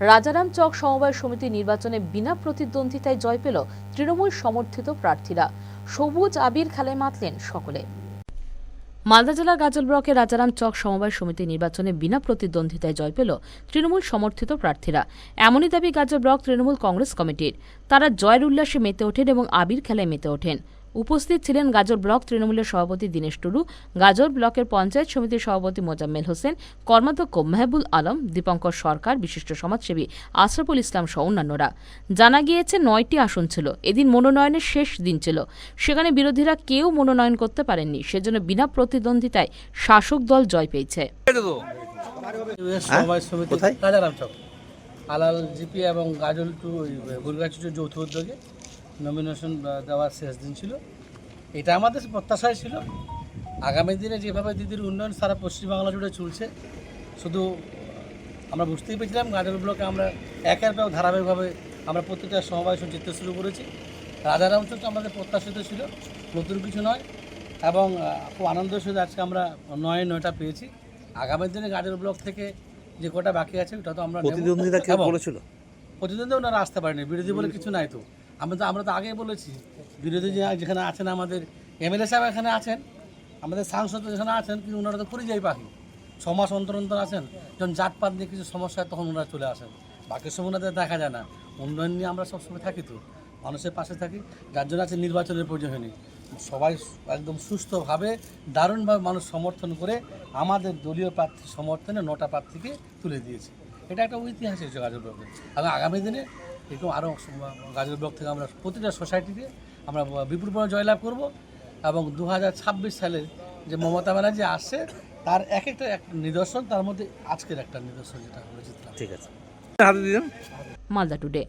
রাজারাম চক সমবায় সমিতি নির্বাচনে বিনা প্রতিদ্বন্দ্বিতায় জয় পেল তৃণমূল সমর্থিত প্রার্থীরা। সবুজ আবির খেলায় মাতলেন সকলে। মালদা জেলার গাজল ব্লকের রাজারাম চক সমবায় সমিতি নির্বাচনে বিনা প্রতিদ্বন্দ্বিতায় জয় পেল তৃণমূল সমর্থিত প্রার্থীরা। এমনই দাবি গাজল ব্লক তৃণমূল কংগ্রেস কমিটির। তারা জয়ের উল্লাসে মেতে ওঠেন এবং আবির খেলায় মেতে ওঠেন। উপস্থিত ছিলেন গাজর ব্লক তৃণমূলের সভাপতি দীনেশ টুডু গাজর ব্লকের পঞ্চায়েত সমিতির সভাপতি মোজাম্মেল হোসেন কর্মাধ্যক্ষ মেহবুল আলম দীপঙ্কর সরকার বিশিষ্ট সমাজসেবী আশরাফুল ইসলাম সহ অন্যান্যরা। জানা গিয়েছে নয়টি আসন ছিল এদিন মনোনয়নের শেষ দিন ছিল। সেখানে বিরোধীরা কেউ মনোনয়ন করতে পারেননি সেজন্য বিনা প্রতিদ্বন্দ্বিতায় শাসক দল জয় পেয়েছে। আলাল জিপি এবং গাজল টু গুরগাছিটু যৌথ উদ্যোগে নমিনেশন দেওয়ার শেষ দিন ছিল। এটা আমাদের প্রত্যাশাই ছিল। আগামী দিনে যেভাবে দিদির উন্নয়ন সারা পশ্চিমবাংলা জুড়ে চলছে শুধু আমরা বুঝতেই পেরেছিলাম গাজল ব্লকে আমরা একের পর ধারাবাহিকভাবে আমরা প্রত্যেকটা সমবায় জিততে শুরু করেছি। রাজারাম চক আমাদের প্রত্যাশিত ছিল নতুন কিছু নয়। এবং খুব আনন্দের সাথে আজকে আমরা নয় নয়টা পেয়েছি। আগামী দিনে গাজল ব্লক থেকে যে কটা বাকি আছে ওটা তো আমরা। প্রতিদ্বন্দ্বিতা বলেছিল? প্রতিদ্বন্দ্বী ওনারা আসতে পারেনি। বিরোধী বলে কিছু নাই তো। আমরা তো আমরা তো আগেই বলেছি, বিরোধী যেখানে আছেন আমাদের এমএলএ সাহেব এখানে আছেন, আমাদের সাংসদ যেখানে আছেন, কিন্তু ওনারা তো পরিযায়ী পাখি। সমাজ অন্তর অন্তর আছেন, যখন জাতপাত নিয়ে কিছু সমস্যা তখন ওনারা চলে আসেন। বাকি সময় ওনাদের দেখা যায় না। উন্নয়ন নিয়ে আমরা সবসময় থাকি তো, মানুষের পাশে থাকি, যার জন্য আছে নির্বাচনের প্রয়োজন হয়নি। সবাই একদম সুস্থভাবে, দারুণভাবে মানুষ সমর্থন করে আমাদের দলীয় প্রার্থী সমর্থনে নটা প্রার্থীকে তুলে দিয়েছে। এটা একটা ঐতিহাসিক যোগাযোগ গাজল এবং আগামী দিনে এরকম আরও গাজল ব্লক থেকে আমরা প্রতিটা সোসাইটিতে আমরা বিপুল পরিমাণ জয়লাভ করব এবং দু ছাব্বিশ সালের যে মমতা ব্যানার্জি আসছে তার এক একটা এক নিদর্শন তার মধ্যে আজকের একটা নিদর্শন যেটা আমরা জিতলাম। ঠিক আছে। হাতে দিলাম মালদা টুডে